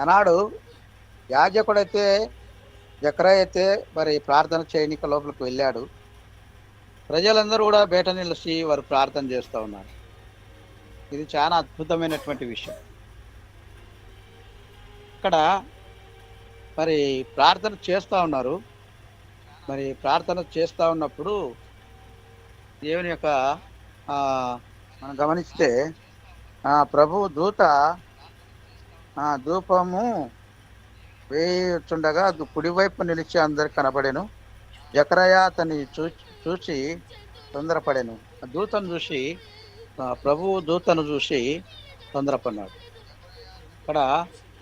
ఆనాడు యాజకుడైతే ఎక్కడైతే అయితే మరి ప్రార్థన చేయనిక లోపలికి వెళ్ళాడు. ప్రజలందరూ కూడా బయట నిలిచి వారు ప్రార్థన చేస్తూ ఉన్నారు. ఇది చాలా అద్భుతమైనటువంటి విషయం. ఇక్కడ మరి ప్రార్థన చేస్తూ ఉన్నారు. మరి ప్రార్థన చేస్తూ ఉన్నప్పుడు దేవుని యొక్క మనం గమనిస్తే ప్రభు దూత ధూపము వేయుచుండగా కుడివైపు నిలిచి అందరికి కనబడెను. జకరయ అతని చూ చూసి తొందరపడాను. ఆ దూతను చూసి ప్రభు ప్రభువు దూతను చూసి తొందరపడినాడు ఇక్కడ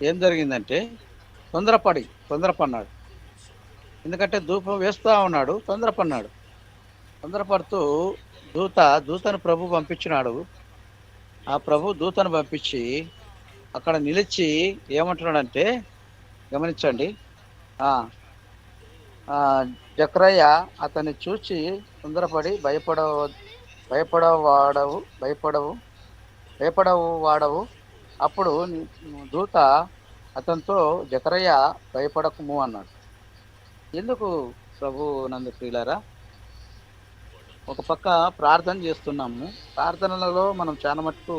ఏం జరిగిందంటే తొందరపడి తొందరపడినాడు ఎందుకంటే ధూపం వేస్తూ ఉన్నాడు తొందరపడినాడు తొందరపడుతూ దూత దూతను ప్రభు పంపించినాడు. ఆ ప్రభు దూతను పంపించి అక్కడ నిలిచి ఏమంటున్నాడంటే గమనించండి. ఆ జక్రయ్య అతన్ని చూచి తొందరపడి భయపడ భయపడవాడవు భయపడవు భయపడవు వాడవు అప్పుడు దూత అతనితో జకరయ్య భయపడకము అన్నాడు. ఎందుకు ప్రభు నందు ప్రియులారా? ఒక పక్క ప్రార్థన చేస్తున్నాము. ప్రార్థనలలో మనం చాలా మటుకు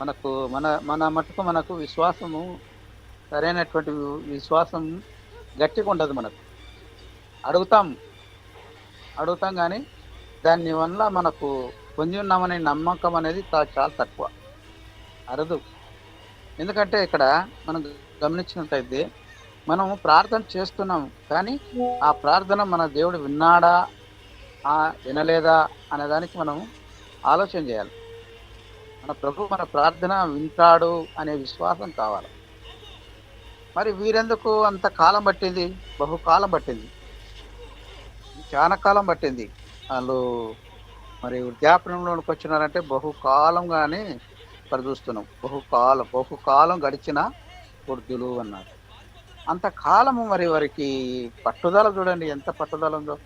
మనకు మన మన మటుకు మనకు విశ్వాసము సరైనటువంటి విశ్వాసం గట్టిగా ఉండదు మనకు. అడుగుతాం. అడుగుతాం కానీ దానివల్ల మనకు పొంది ఉన్నామనే నమ్మకం అనేది చాలా తక్కువ. అరదు. ఎందుకంటే ఇక్కడ మనం గమనించినట్టయితే మనం ప్రార్థన చేస్తున్నాం కానీ ఆ ప్రార్థన మన దేవుడు విన్నాడా? వినలేదా? అనే దానికి మనం ఆలోచన చేయాలి. మన ప్రభు మన ప్రార్థన వింటాడు అనే విశ్వాసం కావాలి. మరి వీరెందుకు అంత కాలం పట్టింది? బహుకాలం పట్టింది. చాలా కాలం పట్టింది. వాళ్ళు మరి వృద్ధాపనంలోకి వచ్చినారంటే బహుకాలంగానే ఇక్కడ చూస్తున్నాం బహుకాలం బహుకాలం గడిచిన వృద్ధులు అన్నారు. అంత కాలము మరి వారికి పట్టుదల చూడండి ఎంత పట్టుదల ఉందో.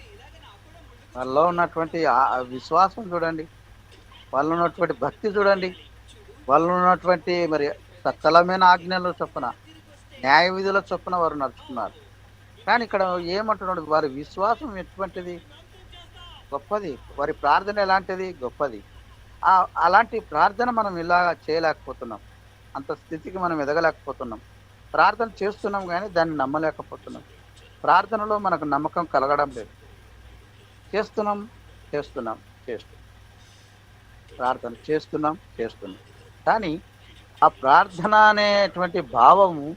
వాళ్ళలో ఉన్నటువంటి విశ్వాసం చూడండి. వాళ్ళు ఉన్నటువంటి భక్తి చూడండి. వాళ్ళు ఉన్నటువంటి మరి సకలమైన ఆజ్ఞలు చొప్పున న్యాయ విధుల చొప్పున వారు నడుచుకున్నారు. కానీ ఇక్కడ ఏమంటున్నాడు? వారి విశ్వాసం ఎటువంటిది? గొప్పది. వారి ప్రార్థన ఎలాంటిది? గొప్పది. అలాంటి ప్రార్థన మనం ఇలా చేయలేకపోతున్నాం. అంత స్థితికి మనం ఎదగలేకపోతున్నాం. ప్రార్థన చేస్తున్నాం కానీ దాన్ని నమ్మలేకపోతున్నాం. ప్రార్థనలో మనకు నమ్మకం కలగడం లేదు. చేస్తున్నాం చేస్తున్నాం చేస్తున్నాం. ప్రార్థన చేస్తున్నాం చేస్తున్నాం. కానీ ఆ ప్రార్థన అనేటువంటి భావము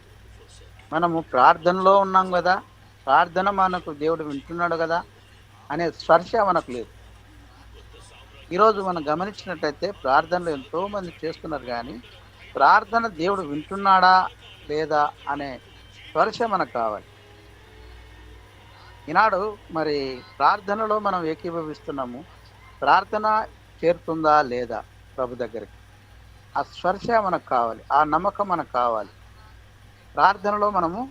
మనము ప్రార్థనలో ఉన్నాం కదా ప్రార్థన మనకు దేవుడు వింటున్నాడు కదా అనే స్పర్శ మనకు లేదు. ఈరోజు మనం గమనించినట్టయితే ప్రార్థనలు ఎంతోమంది చేస్తున్నారు కానీ ప్రార్థన దేవుడు వింటున్నాడా లేదా అనే స్పర్శ మనకు కావాలి ఈనాడు మరి ప్రార్థనలో మనం ఏకీభవిస్తున్నాము ప్రార్థన చేరుతుందా లేదా ప్రభు దగ్గరికి? ఆ స్పర్శ మనకు కావాలి ఆ నమ్మకం మనకు కావాలి. ప్రార్థనలో మనము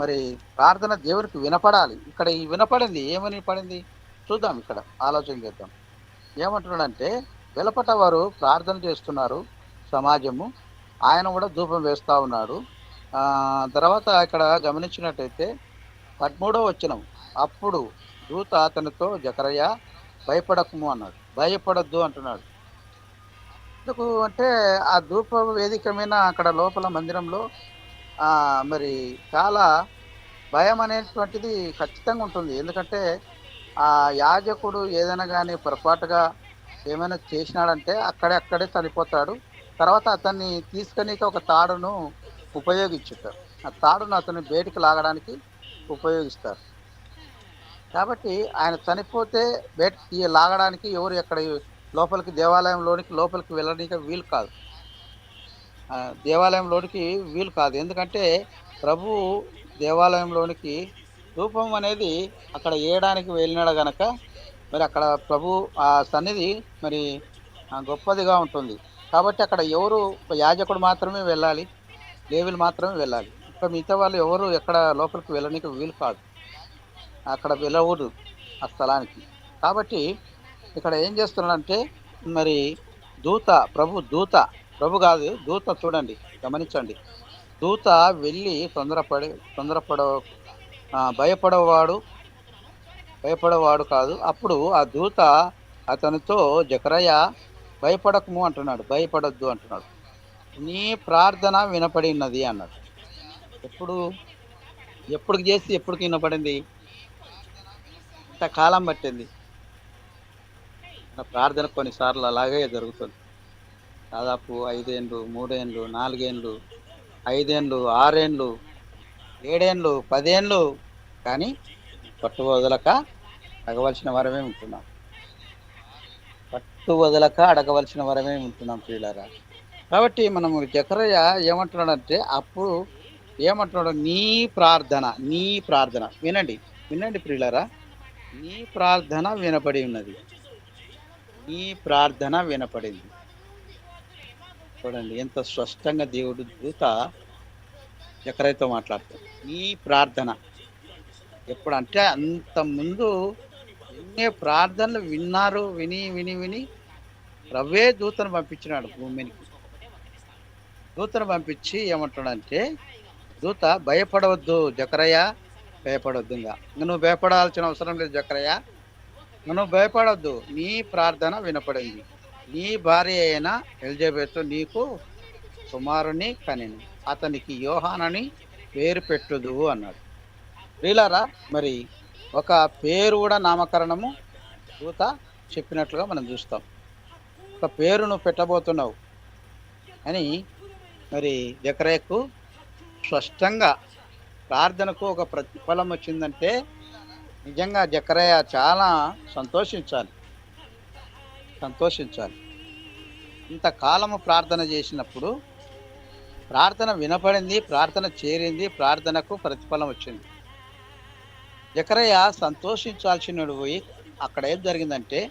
మరి ప్రార్థన దేవునికి వినపడాలి. ఇక్కడ ఈ వినపడింది ఏమని పడింది? చూద్దాం ఇక్కడ ఆలోచన చేద్దాం. ఏమంటున్నాడంటే వెలపట వారు ప్రార్థన చేస్తున్నారు సమాజము ఆయన కూడా ధూపం వేస్తూ ఉన్నాడు. తర్వాత ఇక్కడ గమనించినట్టయితే పదమూడో వచ్చినం అప్పుడు దూత అతనితో జకరయ్య భయపడకము అన్నాడు. భయపడద్దు అంటున్నాడు. ఎందుకు అంటే ఆ ధూప వేదిక మీద అక్కడ లోపల మందిరంలో మరి చాలా భయం అనేటువంటిది ఖచ్చితంగా ఉంటుంది. ఎందుకంటే ఆ యాజకుడు ఏదైనా కానీ పొరపాటుగా ఏమైనా చేసినాడంటే అక్కడే అక్కడే చనిపోతాడు. తర్వాత అతన్ని తీసుకొని ఒక తాడును ఉపయోగించుతారు. ఆ తాడును అతన్ని బయటికి లాగడానికి ఉపయోగిస్తారు. కాబట్టి ఆయన చనిపోతే బయటికి లాగడానికి ఎవరు ఎక్కడ లోపలికి దేవాలయంలోనికి లోపలికి వెళ్ళడానికి వీలు కాదు. దేవాలయంలోనికి వీలు కాదు. ఎందుకంటే ప్రభు దేవాలయంలోనికి రూపం అనేది అక్కడ వేయడానికి వెళ్ళినాడు గనక మరి అక్కడ ప్రభు ఆ సన్నిధి మరి గొప్పదిగా ఉంటుంది. కాబట్టి అక్కడ ఎవరు యాజకుడు మాత్రమే వెళ్ళాలి లేవులు మాత్రమే వెళ్ళాలి. ఇంకా మిగతా వాళ్ళు ఎవరు ఎక్కడ లోపలికి వెళ్ళడానికి వీలు కాదు. అక్కడ వెళ్ళకూడదు ఆ స్థలానికి. కాబట్టి ఇక్కడ ఏం చేస్తున్నాడంటే మరి దూత ప్రభు దూత ప్రభు కాదు దూత చూడండి గమనించండి. దూత వెళ్ళి తొందరపడి తొందరపడ భయపడవాడు భయపడవాడు కాదు. అప్పుడు ఆ దూత అతనితో జకరయ్య భయపడకము అంటున్నాడు భయపడొద్దు అంటున్నాడు. నీ ప్రార్థన వినపడినది అన్నాడు. ఎప్పుడు? ఎప్పుడు చేసి ఎప్పుడు వినపడింది? ఇంతకాలం పట్టింది? ప్రార్థన కొన్నిసార్లు అలాగే జరుగుతుంది. దాదాపు ఐదేండ్లు మూడేండ్లు నాలుగేండ్లు ఐదేండ్లు ఆరేండ్లు ఏడేండ్లు పదేండ్లు. కానీ పట్టు వదలక అడగవలసిన వరమే ఉంటున్నాం. పట్టు వదలక అడగవలసిన వరమే ఉంటున్నాం ప్రియులారా. కాబట్టి మనము జకరయ్య ఏమంటున్నాడంటే అప్పుడు ఏమంటున్నాడు? నీ ప్రార్థన నీ ప్రార్థన. వినండి వినండి ప్రియులారా. నీ ప్రార్థన వినపడి ఉన్నది. నీ ప్రార్థన వినపడింది. చూడండి ఎంత స్పష్టంగా దేవుడు దూత జకరయ్యతో మాట్లాడతాడు. నీ ప్రార్థన ఎప్పుడంటే అంత ముందు ఎన్ని ప్రార్థనలు విన్నారు విని విని విని రవే దూతను పంపించినాడు భూమికి. దూతను పంపించి ఏమంటాడంటే దూత భయపడవద్దు జకరయ్య భయపడొద్దు ఇంకా నువ్వు భయపడాల్సిన అవసరం లేదు జక్రయ్య నువ్వు భయపడొద్దు. నీ ప్రార్థన వినపడింది. నీ భార్య అయిన ఎలిజబెత్ నీకు కుమారుని కనిను. అతనికి యోహానని పేరు పెట్టుదు అన్నాడు. రీలారా మరి ఒక పేరు కూడా నామకరణము దూత చెప్పినట్లుగా మనం చూస్తాం. ఒక పేరును పెట్టబోతున్నావు. అని మరి జకరేకు స్పష్టంగా ప్రార్థనకు ఒక ప్రతిఫలం వచ్చిందంటే నిజంగా జకరయ్య చాలా సంతోషించాలి. సంతోషించాలి. ఇంతకాలము ప్రార్థన చేసినప్పుడు ప్రార్థన వినపడింది ప్రార్థన చేరింది ప్రార్థనకు ప్రతిఫలం వచ్చింది. జకరయ్య సంతోషించాల్సినడు పోయి అక్కడ ఏం జరిగిందంటే